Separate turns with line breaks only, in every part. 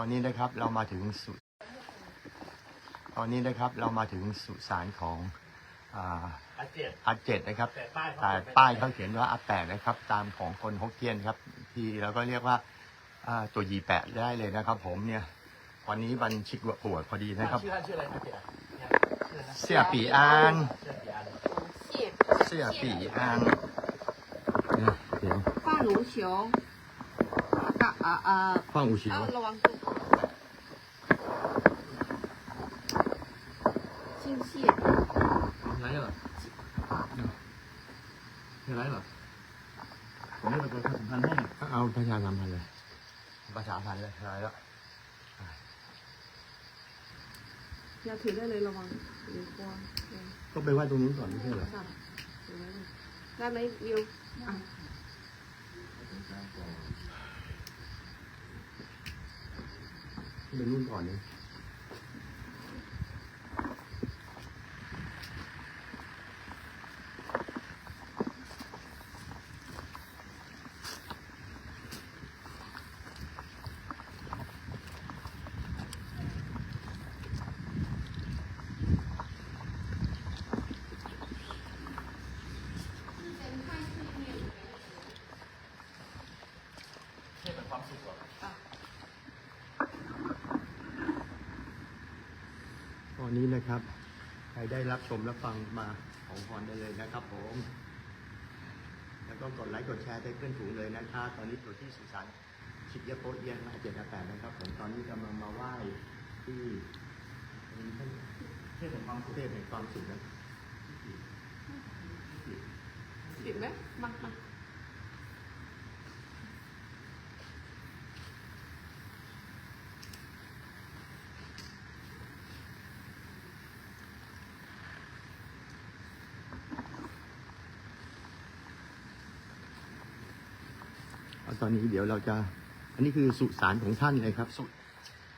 อนนี้นะครับเรามาถึงสุตอนนี้นะครับเรามาถึงสุสานของอั
ดเจ็ด
อัดเจ็นะครับ
แต่ป้ายเขา
เขียนว่าอัดแปดนะครับ ตามของคนฮกเกี้ยนครับ ที่เราก็เรียกว่าตัวยีแปดได้เลยนะครับ ผมเนี่ยวันนี้บันชิกปวดพอดีนะครับ
เสี่ยปีอาน
เสี่ยปีอาน
เนี่
ย
เดี๋ยวป้าหนูเฉียว
อ่า
อ่าป้าห
นูเฉียงว
ไรเหรอคือไรเหรอผมไม่เป็นประชาสัมพันธ์ให้
เอาประชาสัมพันธ์เลย ประชาสัมพันธ์เลยไรแล้ว
อย่าถือได้เลยระวังหรือกลัว
ก็ไปไหว้ตรงนู้นก่อนไม่ใช่เหรอ
ได้ไหมวิวอะ
ไปนู่นก่อนเลย
ความสุขเหรอ
ตอนนี้นะครับ ใครได้รับชมและฟังมาของพรได้เลยนะครับผม แล้วก็กดไลค์กดแชร์ได้เพื่อนฝูงเลยนะครับตอนนี้อยู่ที่สุสานชิดยะโปเอียนมาเจ็ดแปดนะครับผมตอนนี้กำลังมาไหว้ที่
เทพเป็นความสุข
เทพแห่งความสุขนะ
ติดไหมมามา
ตอนนี้เดี๋ยวเราจะ อันนี้คือสุสานของท่านเลยครับ สุ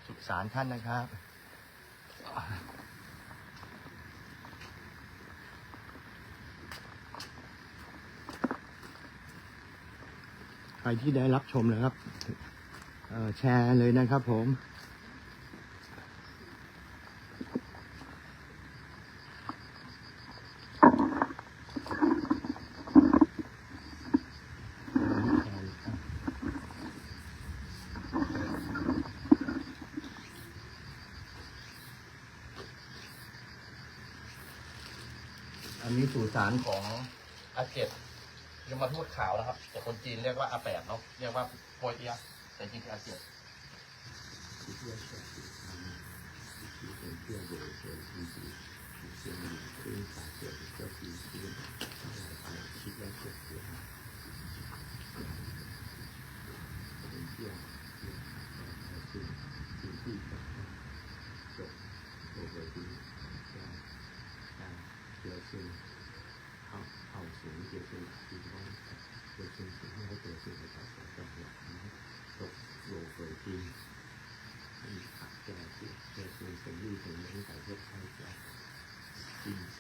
สุสานท่านนะครับ ใครที่ได้รับชมนะครับเอ่อแชร์เลยนะครับผม อันนี้สุสานของ
อาเจ็ดยมทูตขาวนะครับ แต่คนจีนเรียกว่าอาแปดเนาะเรียกว่าโปยเอียะแต่จริงๆอาเจ็ด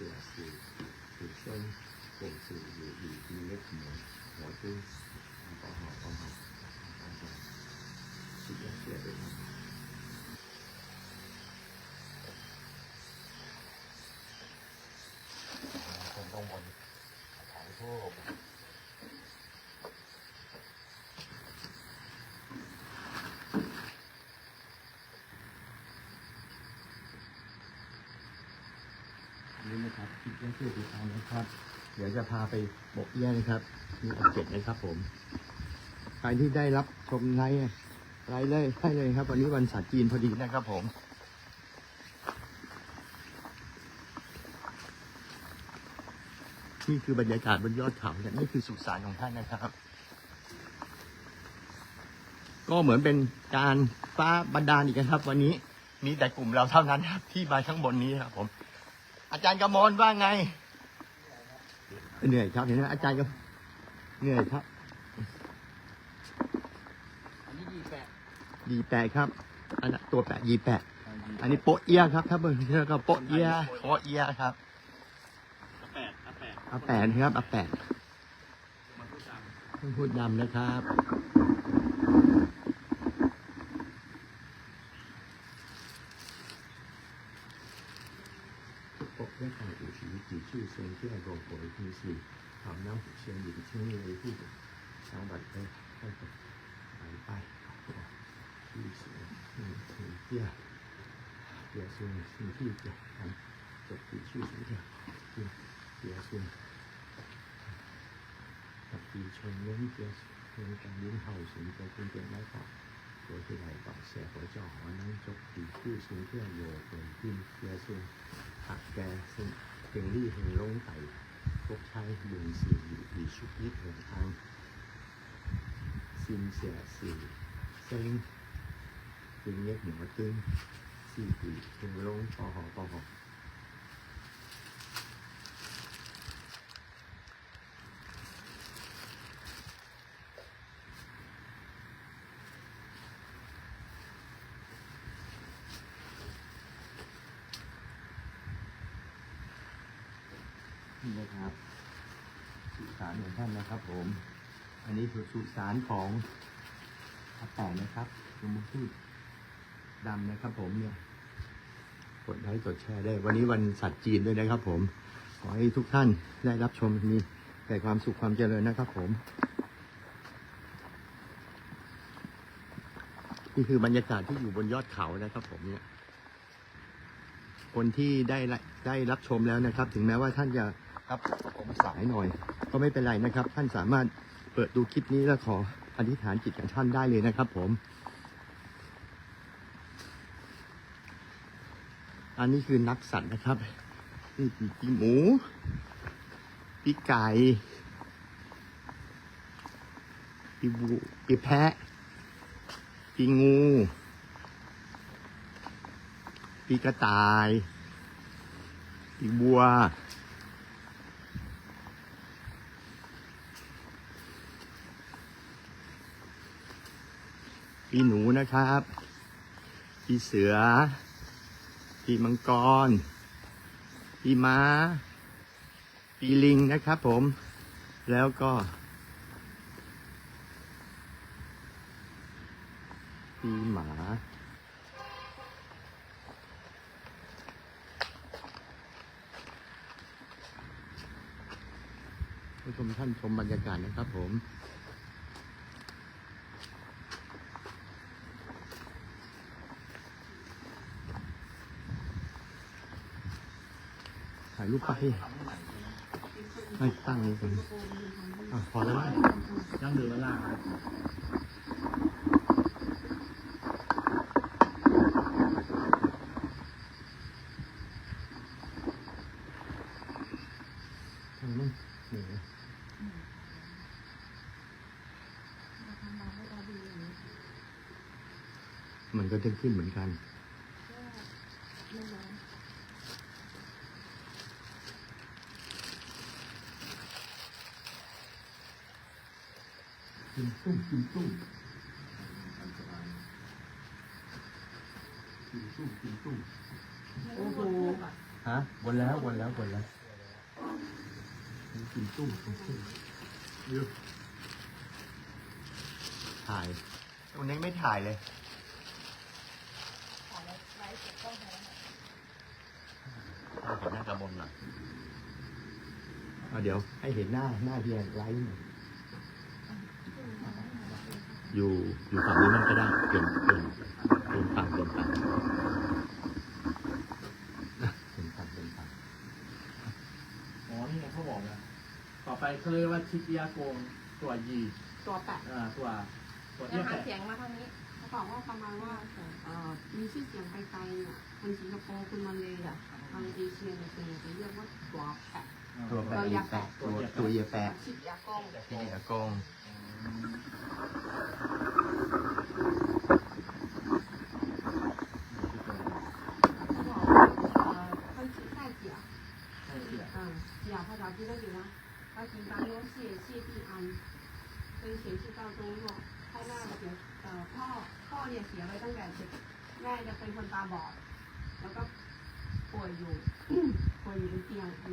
者是土生或者有有有那什么
我就是好好好好好好，是这样的。 นะครับคลิปแรกที่ติดตามนะครับ เดี๋ยวจะพาไปบกเอี้ยนะครับมีอันเจ็ดนะครับผมใครที่ได้รับชมไลฟ์ไลฟ์เลยได้เลยครับ วันนี้วันศาสตร์จีนพอดีนะครับผมนี่คือบรรยากาศบนยอดเขาเนี่ยนี่คือสุสานของท่านนะครับ ก็เหมือนเป็นการฟ้าบันดาลอีกนะครับ วันนี้มีแต่กลุ่มเราเท่านั้นครับที่มาข้างบนนี้ครับผม อาจารย์กมลว่าไง เหนื่อยครับเห็นไหมอาจารย์ก็เหนื่อยครับ
อันนี้ยี่แปด
ยีแปะครับ อันนั้นตัวแปะยีแปะ อันนี้โปะเอียครับถ้าเบอร์เชื่อก็โปะเอียโปะเอียครับ
อาแปดอาแปด
อาแปะนะครับอาแปะ
มาพูดตาม
ต้องพูดดำนะครับ บได้ข่าวอู่ชีวิตจีชื่อเซิงที่ไอโกโกยมีสีทำน้ำเชียงหยู่ที่นี่เลยที่ชาวบัตรไปไปไปไปที่สียงเตี้ยเตี้ยสียงสิ่งที่จะทำจบที่ชื่อเสียงเตี้ยสียงตับปีชนเลี้ยเตี้ยเลี้ยงการเลี้มเห่าสิงโตเป็นเตี้ยไร้ต่อตัวที่ไหนต่อเสียหัวจ่อนั้นจบที่ชื่อเสียงเตี้โยเป็นที่เตี้ยสียง หักแกซึ่งเพียงลี่แห่งลงไต่พวกชายหมื่สี่ดีชุบนิดหนึ่งทางซินเสียสี่เซ็งจึงเงียบหนึ่งตึงสี่ปีถึงลงปอหอปอหอ ท่านนะครับ ผม อันนี้คือสุสานของอาแปะนะครับคุณมุพูดดำนะครับ ผมเนี่ยกดไลค์กดแชร์ได้ วันนี้วันสัตว์จีนด้วยนะครับ ผม ขอให้ทุกท่านได้รับชมมีแต่ความสุขความเจริญนะครับ ผมนี่คือบรรยากาศที่อยู่บนยอดเขานะครับ ผมเนี่ย คนที่ได้ได้รับชมแล้วนะครับ ถึงแม้ว่าท่านจะครับผมสายหน่อย ก็ไม่เป็นไรนะครับ ท่านสามารถเปิดดูคลิปนี้แล้วขออธิษฐานจิตกับท่านได้เลยนะครับ ผม อันนี้คือนักสัตว์นะครับนี่ปีหมูปีไก่ปีบูปีแพะปีงูปีกระต่ายปีบัว ปีหนูนะครับปีเสือปีมังกรปีม้าปีลิงนะครับผม แล้วก็ปีหมาผู้ชมท่านชมบรรยากาศนะครับผม ถ่ายรูปไปไม่ตั้งนี้ก่อนอะพอแล้วมั้ย
ย่างเดือดล่า
เหนื่อยมันก็จะขึ้นเหมือนกัน กินตุ้มกินตุ้มกินตุ้มกินตุ้ม
โอ้โห
ฮะวนแล้ววนแล้ววนแล้วกินตุ้มกินตุ้มเร็วถ่ายตรงนี้ไม่ถ่ายเลยให้เห็นหน้ากระบนหน่อยเดี๋ยวให้เห็นหน้าหน้าที่ไลท์หน่อย อยู่อยู่ฝั่งนี้มันก็ได้เปลี่ยนเปลี่ยนเปลี่ยนฝั่งเปลี่ยนฝั่งเปลี่ยนฝั่งเปลี่ยนฝั่ง
อ๋อนี่ไงเขาบอกนะต่อไปเขาเรียกว่าชิพยาโกงตัวยี
ตัวแปะ
อ่าตัวตัว
เอี้
จะ
ยหา
แปะ
เสียงมาทางนี้
เขาบอกว่าประมาณว่ามีชื่อเสียงไกลๆเนี่ยคนสิงคโปร์คนมาเลเซียทางเอเชียเนี่ยส่านใหญ่เรียกว่าตัวแปะ
ตัวแปะ
ตัวแปะ
ตัวเยแปะ
ชิบยากงชิตยาโกง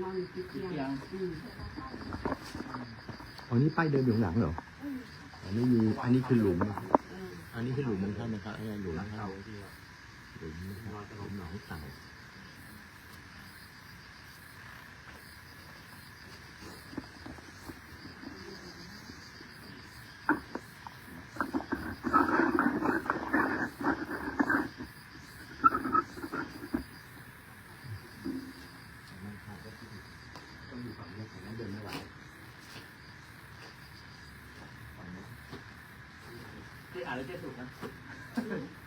อนอยู่ติดเตียงอืม
อ๋อนี่ป้ายเดินอยู่ข้างหลังเหรอ อันนี้มีอันนี้คือหลุม
อั
นนี้คือหลุมของท่านนะครับอันนี้หลุมของท่า
เต่า
หลุมนะครับหลุมหนองเต่า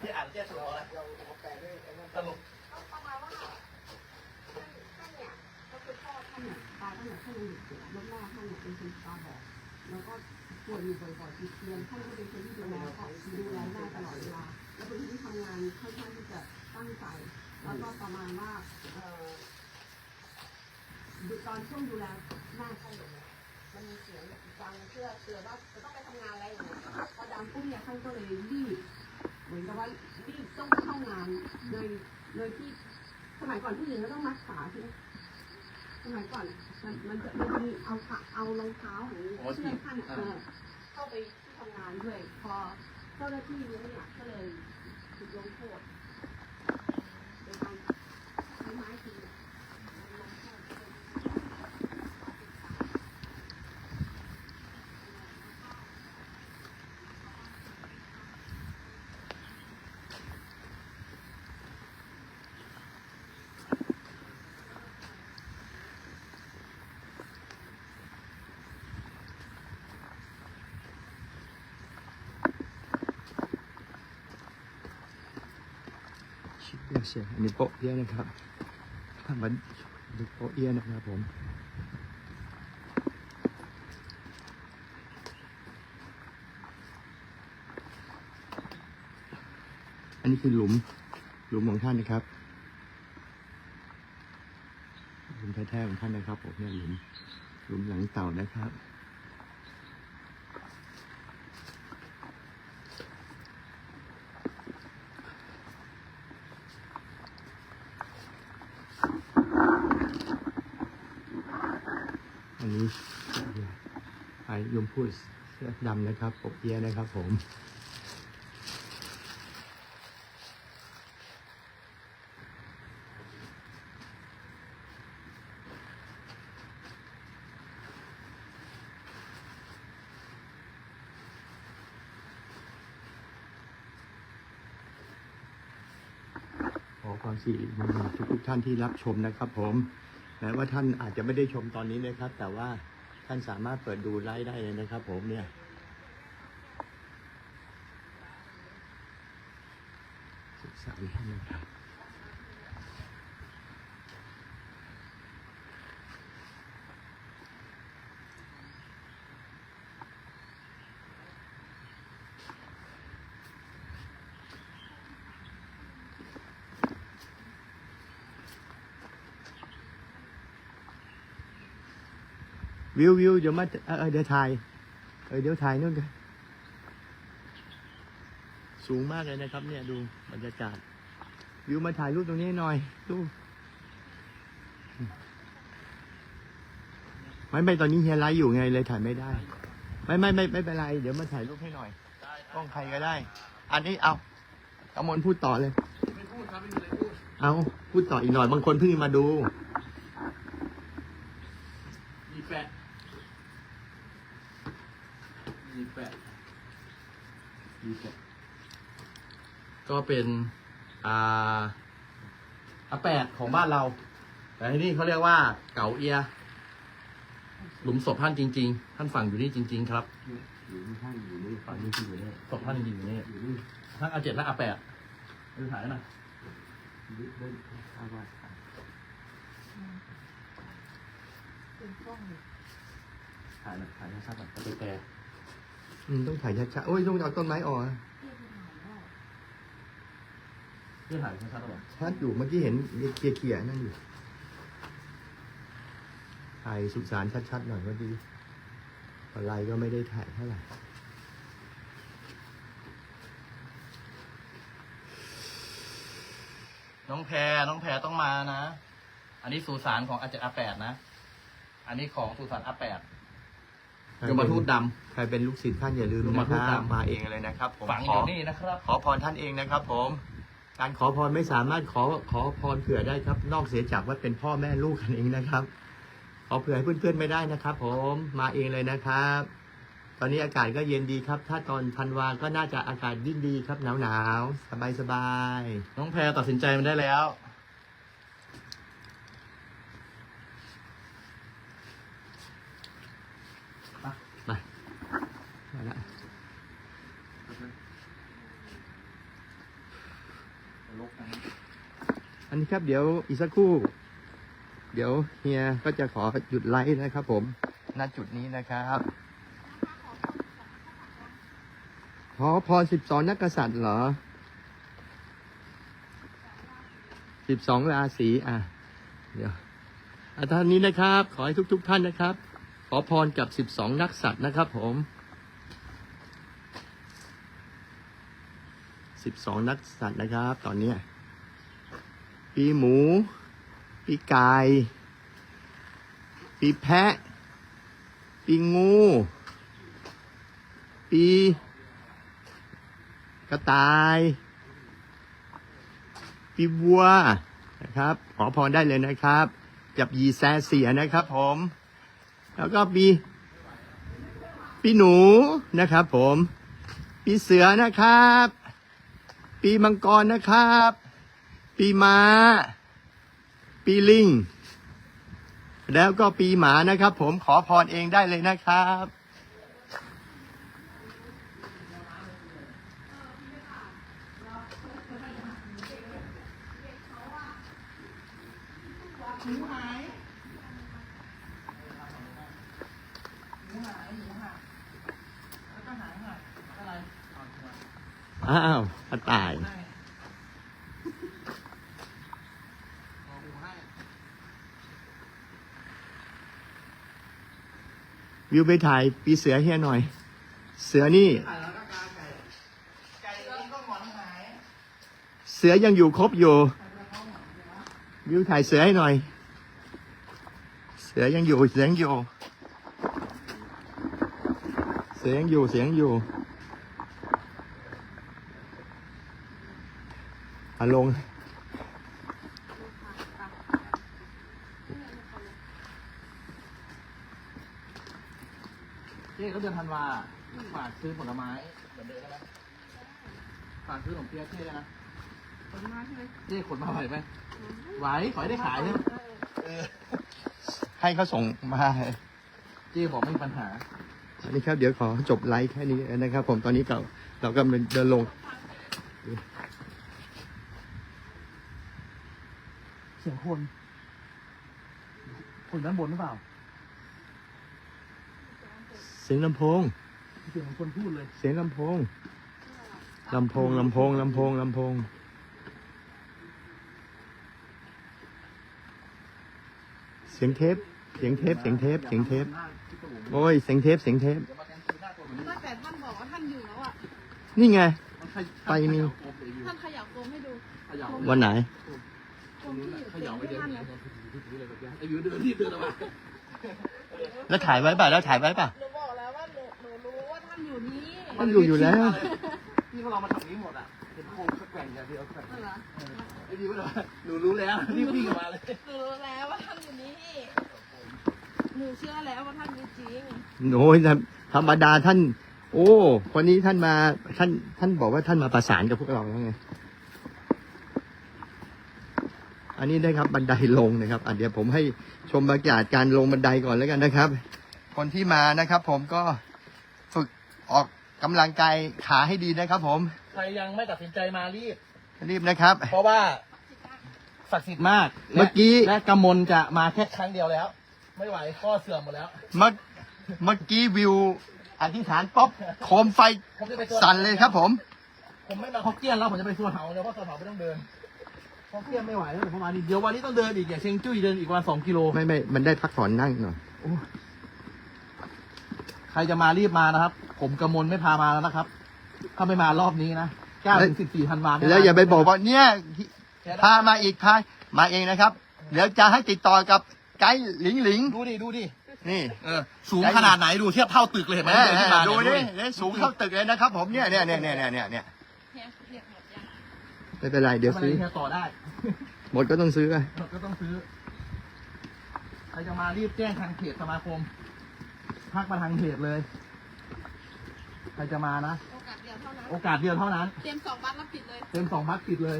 ที่อ่านแก้สรุปอะไรสรุป
ก็ประมาณว่าท่านท่านเนี่ยก็คือพ่อท่านเนี่ยตายตั้งแต่ท่านยังเด็กๆแล้วแม่ท่านเนี่ยเป็นคนตาบอดแล้วก็ป่วยอยู่บ่อยๆติดเตียงท่านก็เป็นคนที่ดูแลก็ดูแลแม่ตลอดเวลาแล้วเป็นคนที่ทำงานค่อนข้างที่จะตั้งใจแล้วก็ประมาณว่าเอ่อตอนช่วงดูแลแม่ท่านอยู่เนี่ยมันมีเสียงดังเพื่อเตือนว่าจะต้องไปทำงานอะไรอย่างเงี้ย ปุ๊บเนี่ยท่านก็เลยรีบเหมือนกับว่ารีบต้องเข้างานโดยโดยที่สมัยก่อนผู้หญิงก็ต้องมัดขาใช่ไหมสมัยก่อนมันมันจะมันมีเอาขาเอารองเท้าของเพื่อนท่านเออเข้าไปที่ทำงานด้วย พอเจ้าหน้าที่รู้เนี่ยก็เลยถูกลงโทษโดยการใช้ไม้ตีลงโทษ
ชิ เปียเชียอันนี้โปะเอี้ยนะครับมันดูโปะเอี้ยนะครับผมอันนี้คือหลุมหลุมของท่านนะครับหลุมแท้ๆของท่านนะครับผมเนี่ยหลุมหลุมหลังเต่านะครับ ไอยมพูดเสื้อดำนะครับปกเอียนะครับผมขอความสิริมงคลทุกทุกท่านที่รับชมนะครับผม แม้ว่าท่านอาจจะไม่ได้ชมตอนนี้นะครับ แต่ว่าท่านสามารถเปิดดูไลฟ์ได้เลยนะครับ ผมเนี่ยศึกษาท่านนะครับ วิววิวเดี๋ยวมาเออเดี๋ยวถ่ายเออเดี๋ยวถ่ายนู่นกันสูงมากเลยนะครับ เนี่ยดูบรรยากาศ วิวมาถ่ายรูปตรงนี้หน่อยดูไม่ไม่ตอนนี้เฮียไลฟ์อยู่ไงเลยถ่ายไม่ได้ ไม่ไม่ไม่ไม่เป็นไร เดี๋ยวมาถ่ายรูปให้หน่อยกล้องใครก็ได้ อันนี้เอากำมลพูดต่อเลย
ไม่พูดครับไม่มีอะไรพูด
เอาพูดต่ออีกหน่อยบางคนเพิ่งมาดู
มีแปะมีแปะมีแปะ ก็เป็นอ่าอาแปดของบ้านเรา แต่ที่นี่เขาเรียกว่าเก๋าเอีย หลุมศพท่านจริง ๆ ท่านฝังอยู่นี่จริง ๆ ครับ
อยู่นี่ท่านอยู่นี่ฝั่งนี้ที่อยู่นี่
ศพท่านจริงๆอยู่นี่
อยู่นี่
ทั้งอาเจ็ดและอาแปดดูถ่ายหน่อย
อยู่เดินข้าวว่า
ถ่ายหน่อยถ่ายให้ชัดหน่อยจะไปแปล
อืมต้องถ่ายชัดๆโอ้ยต้องเอาต้นไม้ออก อะ
เพื่อถ่ายให้ชัดหน่อย
ชัดอยู่เมื่อกี้เห็นเคลียร์ๆนั่นอยู่ถ่ายสุสานชัดๆหน่อยก็ดีอะไรก็ไม่ได้ถ่ายเท่าไหร่
น้องแพรน้องแพรต้องมานะ อันนี้สุสานของอาเจ็ดอาแปดนะ อันนี้ของสุสานอาแปดยมทูตด
ใครเป็นลูกศิษย์ท่านอย่าลืม
ยม
นะ
ทู
ค
ต
รับ
ดำ
มาเองเลยนะครับ ผมำ
ฝัง
ข
อ
อยู่
นี่นะครับ
ขอพรท่านเองนะครับผม การขอพรไม่สามารถขอขอพรเผื่อได้ครับ นอกเสียจากว่าเป็นพ่อแม่ลูกกันเองนะครับ ขอเผื่อให้เพื่อนๆไม่ได้นะครับ ผมมาเองเลยนะครับ ตอนนี้อากาศก็เย็นดีครับ ถ้าตอนธันวาก็น่าจะอากาศยิ่งดีครับหนาวๆสบายสบายๆ
น้องแพรตัดสินใจมันได้แล้ว
ไปมาละ
ลกนะ
อันนี้ครับเดี๋ยวอีกสักครู่ เดี๋ยวเฮียก็จะขอหยุดไลฟ์นะครับผมณจุดนี้นะครับขอพรสิบสองนักกษัตริย์เหรอสิบสองราศีอะ เดี๋ยวอาท่านนี้นะครับ ขอให้ทุก ๆท่านนะครับ ขอพรกับสิบสองนักสัตว์นะครับ ผมสิบสองนักสัตว์นะครับ ตอนเนี้ย ปีหมู ปีไก่ ปีแพะ ปีงู ปี กระต่าย ปีวัวนะครับขอพรได้เลยนะครับ จับยีแซเสียนะครับผม แล้วก็ปีปีหนูนะครับผม ปีเสือนะครับ ปีมังกรนะครับ ปีม้า ปีลิง แล้วก็ปีหมานะครับ ผมขอพรเองได้เลยนะครับ อ้าวกระต่าย วิวไปถ่ายปีเสือเฮียหน่อย เสือนี่ เสือยังอยู่ครบอยู่ วิวถ่ายเสือให้หน่อย เสือยังอยู่เสือยังอยู่เสือยังอยู่เสือยังอยู่อาลง
เจ๊ก็เดือนธันวาฝากซื้อผลไม้เหมือนเดิมได้ไหมฝากซื้อขนมเปี๊ยะเจ๊ได้นะ
ผลไม้ใช่ไหม
เจ๊ขนมาไหวไหมไหวขอให้ได้ขายใช่ไหมเออ
ให้เขาส่งมา
เจ๊บอกไม่มีปัญหา
อันนี้ครับเดี๋ยวขอจบไลฟ์แค่นี้นะครับผมตอนนี้เราเรากำลังเดินลง
เสียงคนคนด้านบนหรือเปล่า
เสียงลำโพง
เสียงคนพูดเลย
เสียงลำโพงลำโพงลำโพงลำโพงลำโพง เสียงเทป เสียงเทป เสียงเทป เสียงเทป โอ้ย เสียงเทป เสียงเทป
ตั้งแต่ท่านบอกว่าท่านอยู่แล้วอะ
นี่ไง ไปมี
ท่านขยับตัวให้ดู
ขยับ
วันไหน
ตรงที่อยู่
ขยับไป
ที่
เดิน
ท่านเลย
ไอ้วิวเดินรีบเดินออกมา
แล้วถ่ายไว้ป่ะ แล้วถ่ายไว้ป่ะ มันอยู่อยู่แล้ว
พี่เขาเรามาทำนี้หมดอะเป็นโครงสักแกว่งอย่างเดียวสักแกว่ง
เหรอ
ไอ้วิวเลยหนูรู้แล้วรีบวิ่งออกมาเลย
หนูรู้แล้วว่าท่านอยู่นี่หนูเชื่อแล้วว่าท่านมีจริง
โอ้ยธรรมดาท่าน โอ้คนนี้ท่านมาท่านท่านบอกว่าท่านมาประสานกับพวกเราแล้วไงอันนี้ได้ครับบันไดลงนะครับอะเดี๋ยวผมให้ชมบรรยากาศการลงบันไดก่อนแล้วกันนะครับ คนที่มานะครับ ผมก็ฝึกออก กำลังกายขาให้ดีนะครับผม
ใครยังไม่ตัดสินใจมารีบ
รีบนะครับ
เพราะว่าศักดิ์สิทธิ์มาก
เมื่อกี้
และกำมลจะมาแค่ครั้งเดียวแล้ว ไม่ไหวข้อเสื่อมหมดแล้ว
เมื่อเมื่อกี้วิวอธิษฐานป๊อปโคมไฟ
ผมจะไปตัว
สั่นเลยครับผม
ผมไม่มาฮอกเกี้ยนแล้วผมจะไปส่วนเหาเลยเพราะส่วนเหาไม่ต้องเดินฮอกเกี้ยนไม่ไหวแล้วผมประมาณนี้เดี๋ยววันนี้ต้องเดินอีกอย่างเชียงจุ้ยเดินอีกวันสองกิโล
ไม่ไม่มันได้พักผ่อนนั่งหน่อย
ใครจะมารีบมานะครับ ผมกำมลไม่พามาแล้วนะครับ ถ้าไม่มารอบนี้นะ9ถึง14ธันวาคม
แล้วอย่าไปบอกว่าเนี่ย
แค่นั้น
พามาอีกพามาเองนะครับ เดี๋ยวจะให้ติดต่อกับไกด์หลิงหลิง
ดูดิดูดิ
นี่
เออสูงขนาดไหนดูเทียบเท่าตึกเลยเห็นไหม
แม่
เดินขึ้นมา
ดู
เนี่ย
ดิเนี่ยสูงเข้าตึกเลยนะครับ ผมเนี่ยเนี่ยเนี่ยเนี่ยเนี่ยเนี่ยเนี่ย
เนี่ยเรียกหมดยัง
ไม่เป็นไรเดี๋ยว
มัน
ซื้อ
แค่ต่อได้
หมดก็ต้องซื้อ
ก็ต้องซื้อใครจะมารีบแจ้งทางเพจสมาคม ทักมาทางเพจเลย ใครจะมานะ
โอกาสเดียวเท่านั้น
โอกาสเดียวเท่านั้น
เตรียมสองบัตรแล้วปิดเลย
เต็มสองพักปิดเลย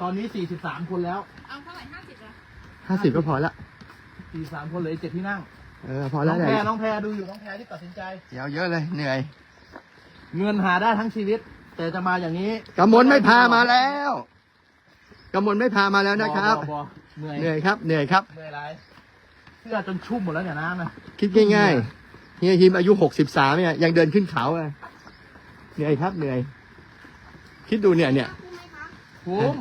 ตอนนี้สี่สิบสามคนแล้ว
เอาเท่าไหร่ห้าสิบละ
ห้าสิบก็พอละ
สี่สามคนเหลยเจ็ดที่นั่ง
เออ พอ
น้
แล้
อ
ว
ง
เล
แพ
ย
รน้องแพรดูอยู่น้องแพรที่ตัดสินใจ
เดี๋ยวเยอะเลย เหนื่อย
เงินหาได้ทั้งชีวิต แต่จะมาอย่างนี้
กำมลไม่พามาแล้วกำมลไม่พามาแล้วนะครับ
ออเหนื่อย
เหนื่อยครับ เหนื่อยครับ
เหนื่อยไรเสื้อจนชุ่มหมดแล้วเนี่ยน้ำนะ
คิดง่ายๆเฮียฮิมอายุหกสิบสามเนี่ยยังเดินขึ้นเขาอะเหนื่อยครับเหนื่อย คิดดูเนี่ยเนี่ย
คุ้ม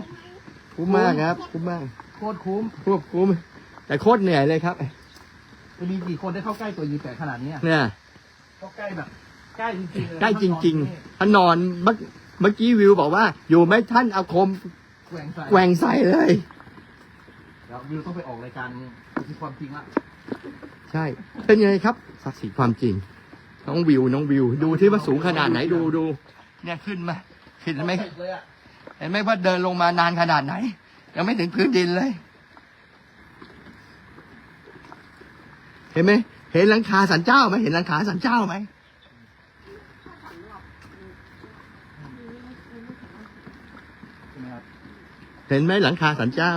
คุ้มมากครับ คุ้มมาก
โคตรคุ้ม
ควบคุ้ม แต่โคตรเหนื่อยเลยครับ
จะมีกี่คนได้เข้าใกล้ตัวยีแปดขนาดนี้อะ
เนี่ย
เข้าใกล้แบบใกล้จริงๆเลย
ใกล้จริงๆถ้านอนเมื่อเมื่อกี้วิวบอกว่า อยู่ไหม่ท่านเอาคม
แกว่งใส่
แกว่งใส่เลย
เดี๋ยววิวต้องไปออกรายการที่ความจริงละ
ใช่ เป็นไงครับศักดิ์ศรีความจริง น้องวิวน้องวิว ดูที่ว่าสูงขนาดไหนดูดูเนี่ยขึ้นมาเห็นไหม
เห็
นไหมว่าเดินลงมานานขนาดไหน ยังไม่ถึงพื้นดินเลย เห็นไหมเห็นหลังคาสันเจ้าไหมเห็นหลังคาสันเจ้าไหมเห็นไหมหลังคาสันเจ้า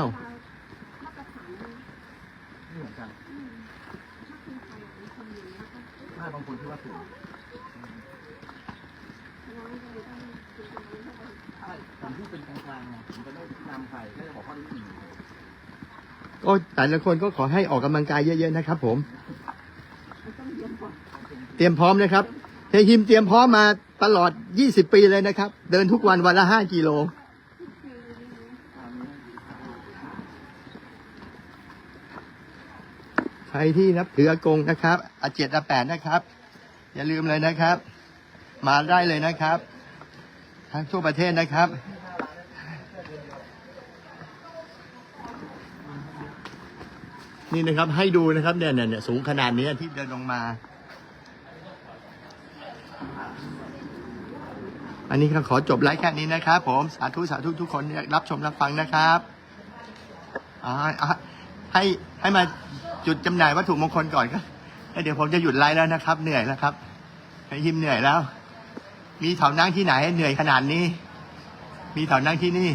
ไม่เหมือนกันถ้าบางคนที่ว่าสูงใช่ผมพูดเป็นกลางๆไงผมจะไม่นำใครไม่ได้บอกข้อที่จริง
ก็แต่ ละคนก็ขอให้ออกกำลังกายเยอะๆนะครับ ผม เตรียมพร้อมนะครับเฮยฮิมเตรียมพร้อมมาตลอด 20 ปีเลยนะครับ เดินทุกวันวันละ 5 กิโล ใครที่นับถืออากงนะครับอาเจ็ดอาแปดนะครับ อย่าลืมเลยนะครับ มาได้เลยนะครับ ทั้งทั่วประเทศนะครับ นี่นะครับให้ดูนะครับเนี่ยเนี่ยเนี่ยสูงขนาดนี้ที่เดินลงมา อันนี้ก็ขอจบไลฟ์แค่นี้นะครับผมสาธุสาธุทุกคนรับชมรับฟังนะครับอ่าให้ให้มาจุดจำหน่ายวัตถุมงคลก่อนก็เดี๋ยวผมจะหยุดไลฟ์แล้วนะครับ เหนื่อยแล้วครับให้ยิมเหนื่อยแล้ว มีเถานั่งที่ไหนเหนื่อยขนาดนี้ มีเถานั่งที่นี่